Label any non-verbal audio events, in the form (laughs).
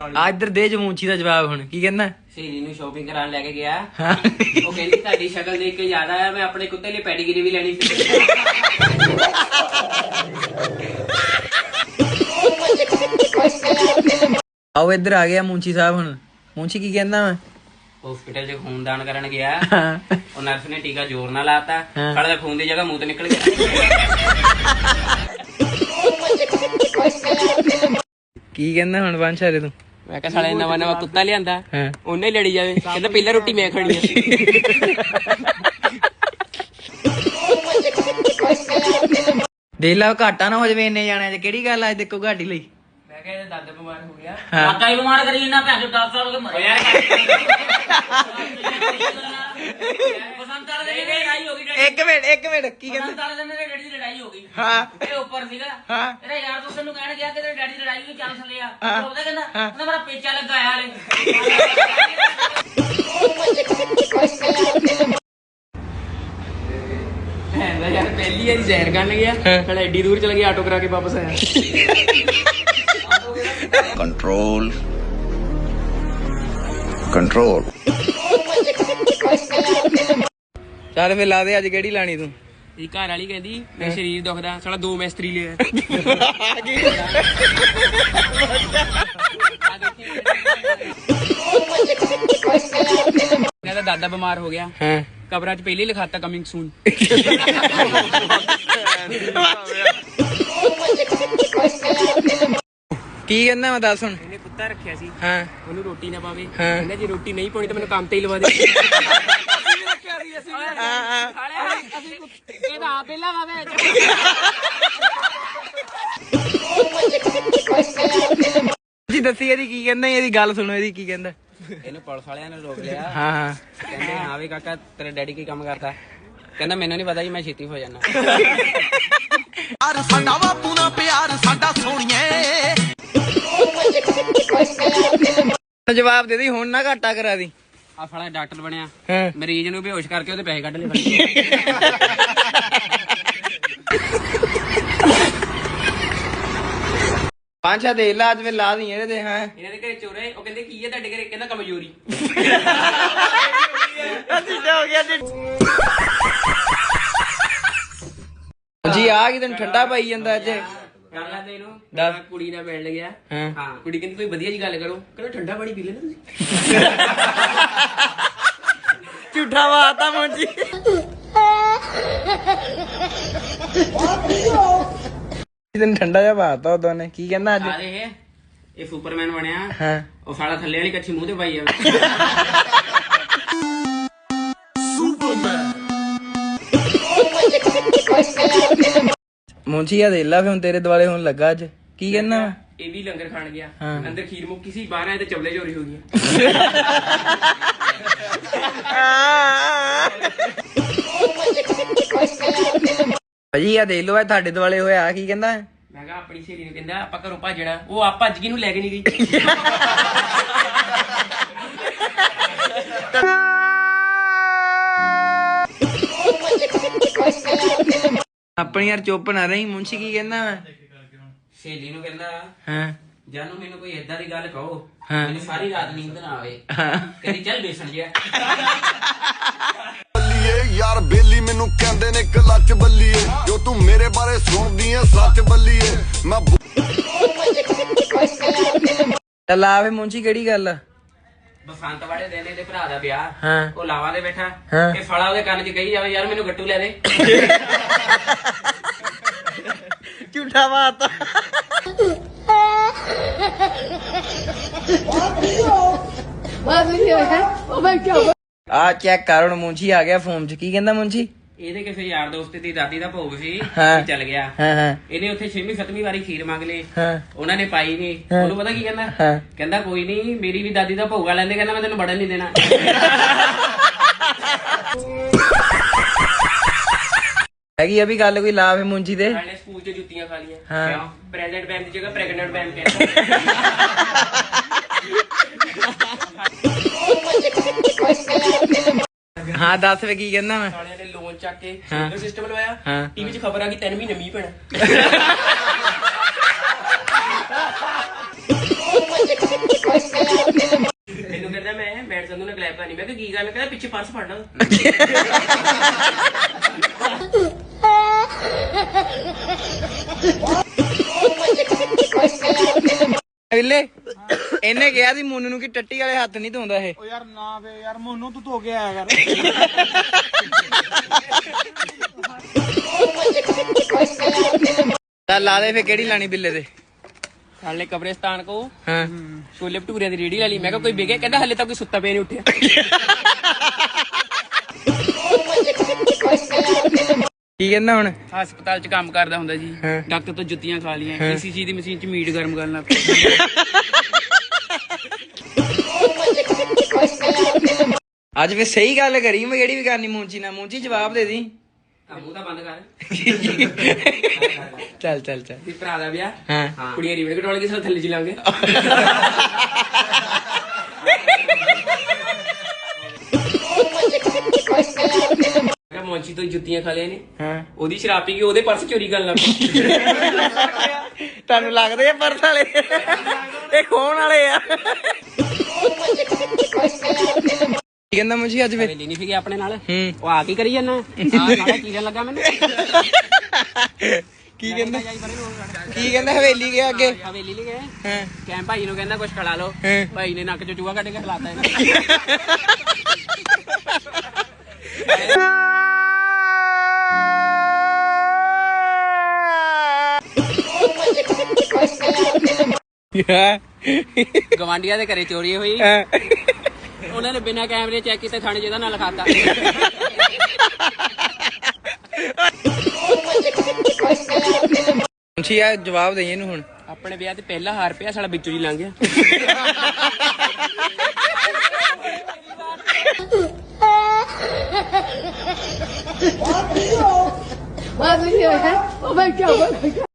ਆ ਇੱਧਰ ਦੇ ਜਮੂਚੀ ਦਾ ਜਵਾਬ ਹੁਣ ਕੀ ਕਹਿੰਦਾ? ਸਹੇਲੀ ਨੂੰ ਸ਼ਾਪਿੰਗ ਕਰਾਉਣ ਲੈ ਕੇ ਗਿਆ। ਹਾਂ। ਉਹ ਕਹਿੰਦੀ ਤੁਹਾਡੀ ਸ਼ਕਲ ਦੇਖ ਕੇ ਯਾਦ ਆਇਆ ਮੈਂ ਆਪਣੇ ਕੁੱਤੇ ਲਈ ਪੈਡੀਗਰੀ ਵੀ ਲੈਣੀ ਸੀ। ਆਓ ਇੱਧਰ ਆ ਗਿਆ ਮੂੰਚੀ ਸਾਹਿਬ ਹੁਣ। ਮੂੰਚੀ ਕੀ ਕਹਿੰਦਾ ਮੈਂ ਹਸਪੀਟਲ 'ਚ ਖੂਨਦਾਨ ਕਰਨ ਗਿਆ। ਹਾਂ। ਉਹ ਨਰਸ ਨੇ ਟੀਕਾ ਜ਼ੋਰ ਨਾਲ ਲਾਤਾ। ਹਾਂ। ਸਾਲੇ ਦਾ ਖੂਨ ਦੀ ਜਗ੍ਹਾ ਮੂੰਹ ਤੇ ਨਿਕਲ ਗਿਆ। ਕੀ ਕਹਿੰਦਾ ਹੁਣ ਬੰਸ਼ਾਰੇ ਤੂੰ? ਮੈਂ ਕਿਹਾ ਸਾਲੇ ਨਵਾਂ ਨਵਾਂ ਕੁੱਤਾ ਲਿਆਂਦਾ ਉਹਨੇ ਹੀ ਲੜੀ ਜਾਵੇ। ਕਹਿੰਦਾ ਪਹਿਲਾਂ ਰੋਟੀ ਮੈਂ ਖਾਣੀ ਆ। ਦੇਖ ਲਾ ਘਾਟਾ ਨਾ ਹੋ ਜਾਵੇ ਇੰਨੇ ਜਾਣਿਆਂ 'ਚ। ਕਿਹੜੀ ਗੱਲ ਆ ਅੱਜ ਦੇਖੋ ਘਾਟੀ ਲਈ। ਮੈਂ ਕਿਹਾ ਇਹਦਾ ਦੰਦ ਬਿਮਾਰ ਹੋ ਗਿਆ। ਕਾਕਾ ਹੀ ਬਿਮਾਰ ਕਰੀ ਇੰਨਾ ਭੈਣ ਚੋ 10 ਸਾਲ ਹੋ ਗਏ ਮਰਿਆ ਬਸੰਤ ਵਾਲੇ ਦਿਨ ਇਹਦੀ ਲੜਾਈ ਹੋ ਗਈ ਡੈਡੀ। ਇੱਕ ਮਿੰਟ ਇੱਕ ਮਿੰਟ ਕੀ ਬਸੰਤ ਕਹਿੰਦਾ ਵਾਲੇ ਦਿਨ ਇਹਦੀ ਡੈਡੀ ਦੀ ਲੜਾਈ ਹੋ ਗਈ। ਹਾਂ। ਇਹ ਉੱਪਰ ਸੀਗਾ। ਹਾਂ। ਇਹਦਾ ਯਾਰ ਦੋਸਤ ਨੂੰ ਕਹਿਣ ਗਿਆ ਕਿ ਤੇਰੇ ਡੈਡੀ ਦੀ ਲੜਾਈ ਹੋਈ ਚੱਲ ਥੱਲੇ ਆ। ਹਾਂ। ਉਹ ਉਹਦਾ ਕਹਿੰਦਾ ਹਾਂ। ਉਹਦਾ ਮੇਰਾ ਪੇਚਾ ਲੱਗਾ ਯਾਰ ਹੈ ਯਾਰ ਪਹਿਲੀ ਵਾਰੀ ਜ਼ਹਿਰ ਕਰਨ ਗਿਆ। ਫਿਰ ਐਡੀ ਦੂਰ ਚਲ ਗਿਆ ਆਟੋ ਕਰਾ ਕੇ ਵਾਪਸ ਆਇਆ। Control. Control. ਚੱਲ ਫੇ ਲਾ ਦੇ ਅੱਜ ਕਿਹੜੀ ਲਾਣੀ ਤੂੰ? ਇਹ ਘਰ ਵਾਲੀ ਕਹਿੰਦੀ ਮੈਂ ਸਰੀਰ ਦੁਖਦਾ ਸਾਲਾ ਦੋ ਮੈਸਤਰੀ ਲਿਆ। ਕਹਿੰਦਾ ਦਾਦਾ ਬਿਮਾਰ ਹੋ ਗਿਆ। ਹਾਂ। ਕਬਰਾਂ 'ਚ ਪਹਿਲੇ ਹੀ ਲਿਖਾਤਾ ਕਮਿੰਗ ਸੂਨ ਕੀ ਕਹਿੰਦਾ ਮੈਂ ਦੱਸ ਹੁਣ? ਕੁੱਤਾ ਰੱਖਿਆ ਸੀ। ਹਾਂ। ਉਹਨੂੰ ਰੋਟੀ ਨਾ ਪਾਵੇ। ਕਹਿੰਦਾ ਜੇ ਰੋਟੀ ਨਹੀਂ ਪਾਉਣੀ ਤਾਂ ਮੈਨੂੰ ਕੰਮ ਤੇ ਹੀ ਲਵਾ ਦੇ। ਇਹਦਾ ਆਪ ਜੀ ਦੱਸੀ ਇਹਦੀ ਕੀ ਕਹਿੰਦਾ ਇਹਦੀ ਗੱਲ ਸੁਣੋ ਇਹਦੀ ਕੀ ਕਹਿੰਦਾ। ਇਹਨੂੰ ਪੁਲਿਸ ਵਾਲਿਆਂ ਨੇ ਰੋਕ ਲਿਆ। ਹਾਂ ਹਾਂ। ਕਹਿੰਦੇ ਹਾਂ ਵੀ ਕਾਕਾ ਤੇਰਾ ਡੈਡੀ ਕੀ ਕੰਮ ਕਰਦਾ। ਕਹਿੰਦਾ ਮੈਨੂੰ ਨਹੀਂ ਪਤਾ ਜੀ ਮੈਂ ਛੇਤੀ ਹੋ ਜਾਣਾ ਪਿਆਰ ਸਾਡਾ ਬਾਪੂ ਨਾਲ ਪਿਆਰ ਸਾਡਾ ਸੋਹਣੀਏ। ਜਵਾਬ ਦੇ ਦੀ ਹੁਣ ਨਾ ਘਾਟਾ ਕਰਾ ਦੀ। ਆ ਫੜਾ ਡਾਕਟਰ ਬਣਿਆ। ਹਾਂ? ਮਰੀਜ਼ ਨੂੰ ਬੇਹੋਸ਼ ਕਰਕੇ ਉਹਦੇ ਪੈਸੇ ਕੱਢ ਲਏ (laughs) ਪਾਂਚਾ ਦੇ ਅੱਜ ਵੇ ਲਾ ਦੀ ਇਹਦੇ ਤੇ ਹਾਂ? ਇਹਨਾਂ ਦੇ ਘਰੇ ਚੋਰੇ ਉਹ ਕਹਿੰਦੇ ਕੀ ਹੈ ਤੁਹਾਡੇ ਘਰੇ? ਕਹਿੰਦਾ ਕਮਜ਼ੋਰੀ। ਹੋ ਗਿਆ ਜੀ ਆ ਕੀ ਤੈਨੂੰ ਠੰਡਾ ਪਾਈ ਜਾਂਦਾ ਅੱਜ। ਕਰ ਲੈਂਦੇ ਇਹਨੂੰ। ਦੱਸ। ਮੈਂ ਕੁੜੀ ਨਾਲ ਮਿਲਣ ਗਿਆ। ਹਾਂ। ਹਾਂ। ਕੁੜੀ ਕਹਿੰਦੀ ਕੋਈ ਵਧੀਆ ਜੀ ਗੱਲ ਕਰੋ। ਕਹਿੰਦਾ ਠੰਡਾ ਪਾਣੀ ਪੀ ਲੈਣਾ ਤੁਸੀਂ? ਝੂਠਾ ਵਾਤਾ ਮੁੰਜੀ। ਤੈਨੂੰ ਠੰਡਾ ਜਿਹਾ ਬਾਤਾ ਉਦੋਂ ਨੇ। ਕੀ ਕਹਿੰਦਾ ਅੱਜ? ਆ ਇਹ ਇਹ ਸੁਪਰਮੈਨ ਬਣਿਆ। ਹਾਂ। ਉਹ ਸਾਲਾ ਥੱਲੇ ਵਾਲੀ ਕੱਚੀ ਮੂੰਹ ਤੇ ਪਾਈ ਜਾਵੇ ਮੁੰਜੀ ਆ ਦੇ ਲਾ ਫੇ ਹੁਣ ਤੇਰੇ ਦੁਆਲੇ ਹੁਣ ਲੱਗਾ ਅੱਜ। ਕੀ ਕਹਿੰਦਾ? ਇਹ ਵੀ ਲੰਗਰ ਖਾਣ ਗਿਆ। ਅੰਦਰ ਖੀਰ ਮੁੱਕੀ ਸੀ ਬਾਹਰ ਆਏ ਤੇ ਚਵਲੇ ਚੋਰੀ ਹੋ ਗਈਆਂ। ਭਾਜੀ ਆ ਦੇ ਲੋ ਇਹ ਤੁਹਾਡੇ ਦੁਆਲੇ ਹੋਇਆ ਕੀ ਕਹਿੰਦਾ? ਮੈਂ ਕਿਹਾ ਆਪਣੀ ਸਹੇਲੀ ਨੂੰ ਕਹਿੰਦਾ ਆਪਾਂ ਘਰੋਂ ਭੱਜਣਾ। ਉਹ ਆਪ ਭੱਜ ਗਈ ਨੂੰ ਲੈ ਕੇ ਨਹੀਂ ਗਈ। (laughs) ਆਪਣੀ ਯਾਰ ਚੁੱਪ ਨਾ ਰਹੀ ਮੁੰਸ਼ੀ ਕੀ ਕਹਿੰਦਾ ਵਾ? ਸਹੇਲੀ ਨੂੰ ਕਹਿੰਦਾ ਹਾਂ। ਜਾਨੂੰ ਮੈਨੂੰ ਕੋਈ ਏਦਾਂ ਦੀ ਗੱਲ ਕਹੋ ਹਾਂ। ਮੈਨੂੰ ਸਾਰੀ ਰਾਤ ਨੀਂਦ ਨਾ ਆਵੇ। ਕਹਿੰਦੀ ਚੱਲ ਬੇਸਣ ਜਿਆ। ਬੱਲੀਏ ਯਾਰ ਬੇਲੀ ਮੈਨੂੰ ਕਹਿੰਦੇ ਨੇ ਕਲੱਚ ਬੱਲੀਏ। ਜੋ ਤੂੰ ਮੇਰੇ ਬਾਰੇ ਸੁਣਦੀ ਐ ਸੱਚ ਬੱਲੀਏ। ਮੈਂ ਚੱਲ ਆ ਫੇ ਮੁੰਸ਼ੀ ਕਿਹੜੀ ਗੱਲ ਆ? ਬਸੰਤ ਵਾਲੇ ਦਿਨ ਇਹਦੇ ਭਰਾ ਦਾ ਵਿਆਹ। ਹਾਂ। ਉਹ ਲਾਵਾ ਦੇ ਬੈਠਾ ਹਾਂ। ਇਹ ਫਲਾ ਉਹਦੇ ਕੰਨ 'ਚ ਕਹੀ ਜਾਵੇ ਯਾਰ ਮੈਨੂੰ ਗੱਟੂ ਲੈ ਦੇ। ਝੂਠਾ ਬਾਤਾ। ਆ ਚੈੱਕ ਕਰ ਹੁਣ ਮੁੰਸ਼ੀ ਆ ਗਿਆ ਫੋਨ 'ਚ। ਕੀ ਕਹਿੰਦਾ ਮੁੰਸ਼ੀ? ਇਹਦੇ ਕਿਸੇ ਯਾਰ ਦੋਸਤ ਦੀ ਦਾਦੀ ਦਾ ਭੋਗ ਸੀ ਹਾਂ। ਚੱਲ ਗਿਆ। ਹਾਂ ਹਾਂ। ਇਹਨੇ ਉੱਥੇ 6ਵੀਂ 7ਵੀਂ ਵਾਰੀ ਖੀਰ ਮੰਗ ਲਈ। ਹਾਂ। ਉਹਨਾਂ ਨੇ ਪਾਈ ਨਹੀਂ। ਉਹਨੂੰ ਪਤਾ ਕੀ ਕਹਿੰਦਾ? ਹਾਂ। ਕਹਿੰਦਾ ਕੋਈ ਨਹੀਂ ਮੇਰੀ ਵੀ ਦਾਦੀ ਦਾ ਭੋਗਾ ਲੈਂਦੇ ਕਹਿੰਦਾ ਮੈਂ ਤੈਨੂੰ ਬੜਨ ਨਹੀਂ ਦੇਣਾ। ਹੈਗੀ ਆ ਵੀ ਗੱਲ ਕੋਈ ਲਾ ਫੇ ਮੁੰਸ਼ੀ ਦੇ? ਨਾਲੇ ਸਕੂਲ 'ਚ ਜੁੱਤੀਆਂ ਖਾ ਲੀਆਂ ਹਾਂ। ਪ੍ਰੈਜ਼ੈਂਟ ਬੈਮ ਦੀ ਜਗ੍ਹਾ ਪ੍ਰੈਗਨੈਂਟ ਬੈਮ ਕਹਿੰਦਾ। ਹਾਂ ਦੱਸ ਫੇ ਕੀ ਕਹਿੰਦਾ ਮੈਂ? ਸਾਲਿਆਂ ਨੇ ਲੋਨ ਚੱਕ ਕੇ ਸੋਲਰ ਸਿਸਟਮ ਲਵਾਇਆ। ਟੀਵੀ 'ਚ ਖਬਰ ਆ ਗਈ 3 ਮਹੀਨੇ ਮੀਂਹ ਪੈਣਾ ਇਹਨੂੰ ਕਹਿੰਦਾ ਮੈਂ ਮੈਡ ਸੰਧੂ ਨੇ ਗਲੈਬ ਕਰਨੀ ਮੈਂ ਕਿ ਕੀ ਗੱਲ? ਕਹਿੰਦਾ ਪਿੱਛੇ ਪਰਸ ਫੜਨਾ ਵੇਲੇ ਇਹਨੇ ਕਿਹਾ ਸੀ ਮੋਨੂ ਨੂੰ ਕਿ ਟੱਟੀ ਵਾਲੇ ਹੱਥ ਨਹੀਂ ਧੋਂਦਾ ਇਹ। ਓ ਯਾਰ ਨਾ ਵੇ ਯਾਰ ਮੋਨੂੰ ਤੂੰ ਧੋ ਕੇ ਆਇਆ ਕਰ। ਤਾਂ ਲਾ ਦੇ ਫੇ ਕਿਹੜੀ ਲਾਣੀ ਬਿੱਲੇ ਤੇ ਹਾਲੇ ਕਬਰਿਸਤਾਨ ਕੋ ਹਾਂ। ਛੋਲੇ ਭਟੂਰਿਆਂ ਦੀ ਰੇੜੀ ਲੈ ਲਈ। ਮੈਂ ਕਿਹਾ ਕੋਈ ਵਿਗੇ ਕਹਿੰਦਾ ਹਲੇ ਤਾਂ ਕੋਈ ਸੁੱਤਾ ਪਿਆ ਨਹੀਂ ਉੱਠਿਆ। ਕੀ ਕਹਿੰਦਾ ਹੁਣ? ਹਸਪਤਾਲ 'ਚ ਕੰਮ ਕਰਦਾ ਹੁੰਦਾ ਜੀ। ਡਾਕਟਰ ਤੋਂ ਜੁੱਤੀਆਂ ਖਾ ਲੀਆਂ ਕਿਸੇ ਚੀਜ਼ ਦੀ ਮਸ਼ੀਨ 'ਚ ਮੀਟ ਗਰਮ ਕਰਨ ਲੱਗ (laughs) ਪਿਆ। ਅੱਜ ਫੇ ਸਹੀ ਗੱਲ ਕਰੀ ਮੈਂ ਕਿਹੜੀ ਵੀ ਕਰਨੀ ਮੂੰਚੀ ਨਾ ਮੂੰਚੀ ਜਵਾਬ ਦੇ ਦੀ। ਤਾਂ ਮੂੰਹ ਤਾਂ ਬੰਦ ਕਰ। ਚੱਲ ਚੱਲ ਚੱਲ। ਤੇ ਭਰਾ ਦਾ ਵਿਆਹ। ਹਾਂ। ਕੁੜੀਆਂ ਰੀਵਨ ਕਟੋਲ ਕੇ ਸਾਲ ਥੱਲੇ ਚ ਲਾਂਗੇ ਮੈਂ ਮੌਂਚੀ ਤੋਂ ਜੁੱਤੀਆਂ ਖਾ ਲਿਆ ਨੇ। ਹਾਂ। ਉਹਦੀ ਸ਼ਰਾਬ ਪੀ ਕੇ ਉਹਦੇ ਪਰਸ ਚੋਰੀ ਕਰਨ ਲੱਗ ਤੁਹਾਨੂੰ ਲੱਗਦੇ ਆ ਪਰਸ ਵਾਲੇ? ਇਹ ਖੋਣ ਵਾਲੇ ਆ। ਕਹਿੰਦਾ ਮੁੰਜੀ ਅੱਜ ਫੇ ਹਵੇਲੀ ਨਹੀਂ ਸੀਗੇ ਆਪਣੇ ਨਾਲ? ਹੂੰ। ਉਹ ਆ ਕੀ ਕਰੀ ਜਾਂਦਾ? ਚੀਰਨ ਲੱਗਾ ਮੈਨੂੰ? ਕੀ ਕਹਿੰਦਾ? ਕੀ ਕਹਿੰਦਾ ਹਵੇਲੀ ਗਿਆ ਅੱਗੇ? ਹਵੇਲੀ ਲਈ ਗਏ। ਹਾਂ। ਕੈਂ ਭਾਈ ਨੂੰ ਕਹਿੰਦਾ ਕੁਛ ਖੜਾ ਲਓ। ਹਾਂ। ਭਾਈ ਨੇ ਨੱਕ ਚੋਂ ਚੂਹਾ ਕੱਢ ਕੇ ਖਲਾਤਾ ਇਹਨੂੰ। ਗਵਾਂਡੀਆਂ ਦੇ ਘਰੇ ਚੋਰੀ ਹੋਈ। ਉਹਨਾਂ ਨੇ ਬਿਨਾਂ ਕੈਮਰੇ ਚੈੱਕ ਕੀਤੇ ਥਾਣੇ ਜਿਹਦਾ ਨਾਲ ਲਿਖਾਤਾ। ਮੁੰਚੀ ਆ ਜਵਾਬ ਦੇਈ ਇਹਨੂੰ ਹੁਣ। ਆਪਣੇ ਵਿਆਹ ਤੇ ਪਹਿਲਾ ਹਾਰ ਪਿਆ ਸਾਲਾ ਵਿੱਚੋਂ ਹੀ ਲੰਘ ਗਿਆ। vem cá, vai, vem cá.